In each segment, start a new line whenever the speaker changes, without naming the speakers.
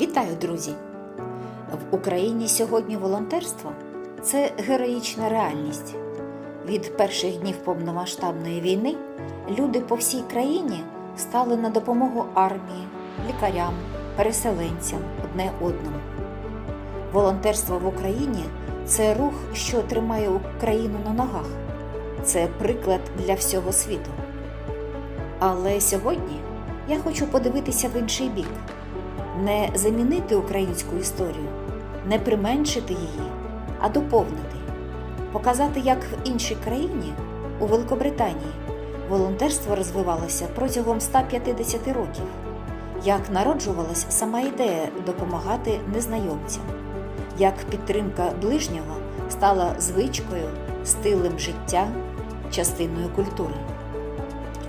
Вітаю, друзі! В Україні сьогодні волонтерство це героїчна реальність. Від перших днів повномасштабної війни люди по всій країні стали на допомогу армії, лікарям, переселенцям одне одному. Волонтерство в Україні це рух, що тримає Україну на ногах. Це приклад для всього світу. Але сьогодні я хочу подивитися в інший бік не замінити українську історію, не применшити її, а доповнити, показати, як в іншій країні, у Великобританії, волонтерство розвивалося протягом 150 років, як народжувалась сама ідея допомагати незнайомцям, як підтримка ближнього стала звичкою, стилем життя, частиною культури.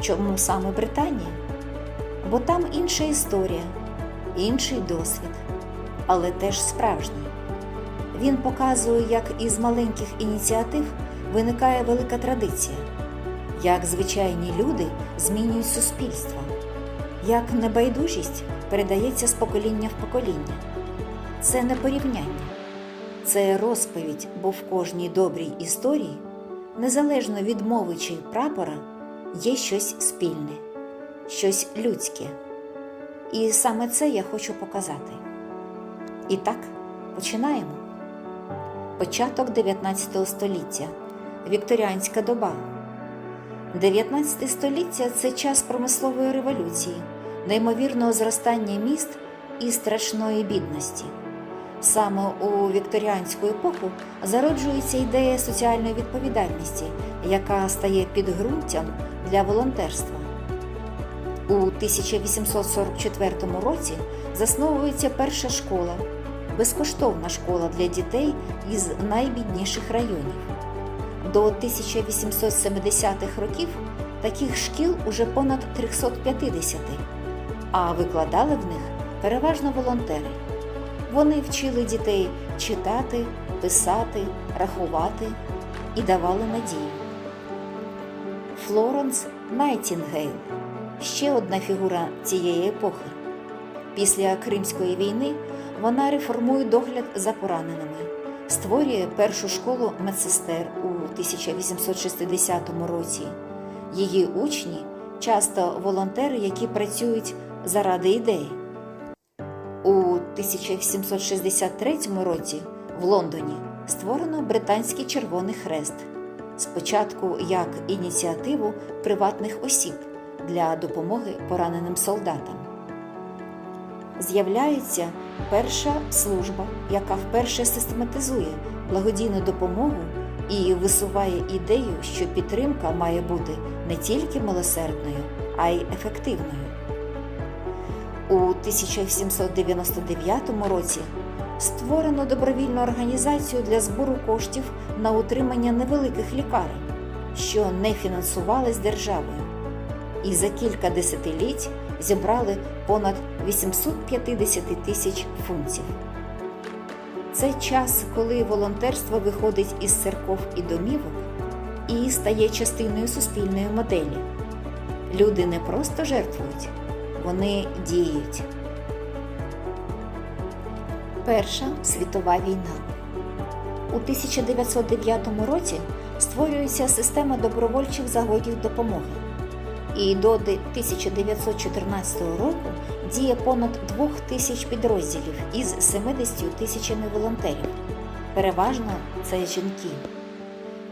Чому саме Британія? Бо там інша історія інший досвід, але теж справжній. Він показує, як із маленьких ініціатив виникає велика традиція, як звичайні люди змінюють суспільство, як небайдужість передається з покоління в покоління. Це не порівняння, це розповідь, бо в кожній добрій історії, незалежно від мови чи прапора, є щось спільне, щось людське. І саме це я хочу показати. І так, починаємо. Початок 19 століття. Вікторіанська доба. 19 століття це час промислової революції, неймовірного зростання міст і страшної бідності. Саме у вікторіанську епоху зароджується ідея соціальної відповідальності, яка стає підґрунтям для волонтерства. У 1844 році засновується перша школа, безкоштовна школа для дітей із найбідніших районів. До 1870-х років таких шкіл уже понад 350, а викладали в них переважно волонтери. Вони вчили дітей читати, писати, рахувати і давали надію. Флоренс Найтінгейл ще одна фігура цієї епохи. Після Кримської війни вона реформує догляд за пораненими, створює першу школу медсестер у 1860 році. Її учні часто волонтери, які працюють заради ідеї. У 1763 році в Лондоні створено Британський Червоний Хрест, спочатку як ініціативу приватних осіб для допомоги пораненим солдатам. З'являється перша служба, яка вперше систематизує благодійну допомогу і висуває ідею, що підтримка має бути не тільки милосердною, а й ефективною. У 1799 році створено добровільну організацію для збору коштів на утримання невеликих лікарень, що не фінансувались державою і за кілька десятиліть зібрали понад 850 тисяч фунтів. Це час, коли волонтерство виходить із церков і домівок і стає частиною суспільної моделі. Люди не просто жертвують, вони діють. Перша світова війна. У 1909 році створюється система добровольчих загодів допомоги і до 1914 року діє понад 2 тисяч підрозділів із 70 тисячами волонтерів. Переважно це жінки.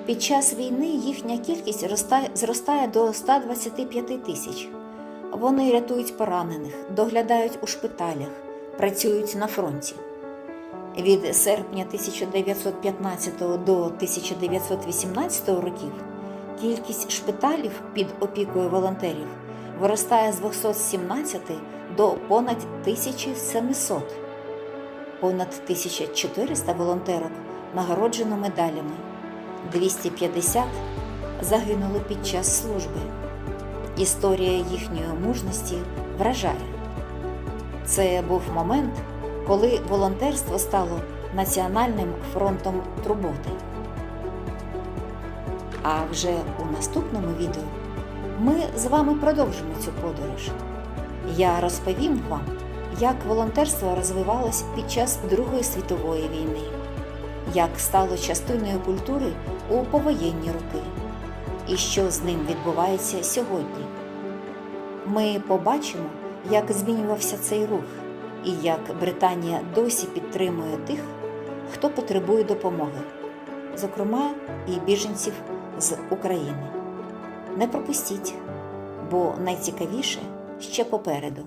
Під час війни їхня кількість зростає до 125 тисяч. Вони рятують поранених, доглядають у шпиталях, працюють на фронті. Від серпня 1915 до 1918 років кількість шпиталів під опікою волонтерів виростає з 217 до понад 1700. Понад 1400 волонтерок нагороджено медалями, 250 загинули під час служби. Історія їхньої мужності вражає. Це був момент, коли волонтерство стало національним фронтом турботи. А вже у наступному відео ми з вами продовжимо цю подорож. Я розповім вам, як волонтерство розвивалось під час Другої світової війни, як стало частиною культури у повоєнні роки, і що з ним відбувається сьогодні. Ми побачимо, як змінювався цей рух, і як Британія досі підтримує тих, хто потребує допомоги, зокрема і біженців з України. Не пропустіть, бо найцікавіше ще попереду.